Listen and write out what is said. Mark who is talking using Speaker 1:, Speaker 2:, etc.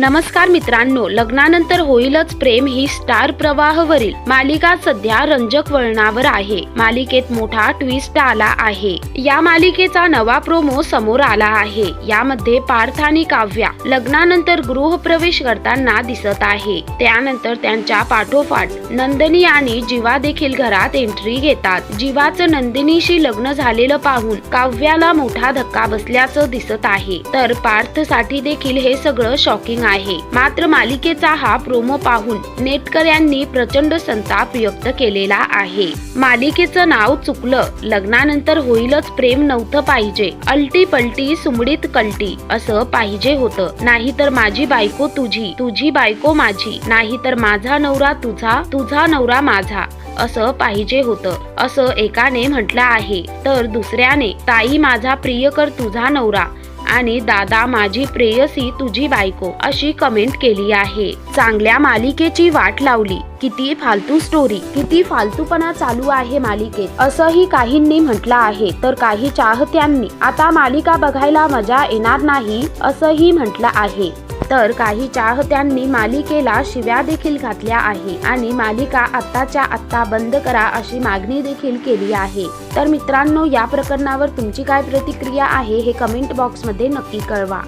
Speaker 1: नमस्कार मित्रांनो लग्नानंतर होईलच प्रेम ही स्टार प्रवाहवरील. मालिका सध्या रंजक वळणावर आहे. मालिकेत मोठा ट्विस्ट आला आहे. या मालिकेचा नवा प्रोमो समोर आला आहे. यामध्ये पार्थ आणि काव्या लग्नानंतर गृहप्रवेश करताना दिसत आहे. त्यानंतर त्यांच्या पाठोपाठ नंदिनी आणि जीवा देखील घरात एंट्री घेतात. जीवाचं नंदिनीशी लग्न झालेलं पाहून काव्याला मोठा धक्का बसल्याचं दिसत आहे. तर पार्थसाठी देखील हे सगळं शॉकिंग आहे. मात्र मालिकेचा हा प्रोमो पाहून नेटकऱ्यांनी प्रचंड संताप व्यक्त केलेला आहे. मालिकेचं नाव चुकलं लग्नानंतर होईलच प्रेम नव्हतं पाहिजे. अल्टी पलटी सुमडीत कलटी असं पाहिजे होतं. नाहीतर माझी बायको तुझी तुझी बायको माझी. नाहीतर माझा नवरा तुझा तुझा नवरा माझा असं पाहिजे होतं. असं एकाने म्हटलं आहे. तर दुसऱ्याने ताई माझा प्रियकर तुझा नवरा आणि दादा माझी प्रेयसी तुझी बायको अशी कमेंट केली आहे. चांगल्या मालिकेची वाट लावली. किती फालतू स्टोरी किती फालतूपणा चालू आहे मालिकेत. असंही काहींनी म्हटलं आहे तर काही चाहत्यांनी. आता मालिका बघायला मजा येणार नाही असंही म्हटलं आहे. तर काही चाहत्यांनी मालिकेला शिव्या देखील घातल्या आहे. आणि मालिका आत्ताच्या आत्ता बंद करा अशी मागणी देखील केली आहे. तर मित्रांनो या प्रकरणावर तुमची काय प्रतिक्रिया आहे हे कमेंट बॉक्समध्ये नक्की कळवा.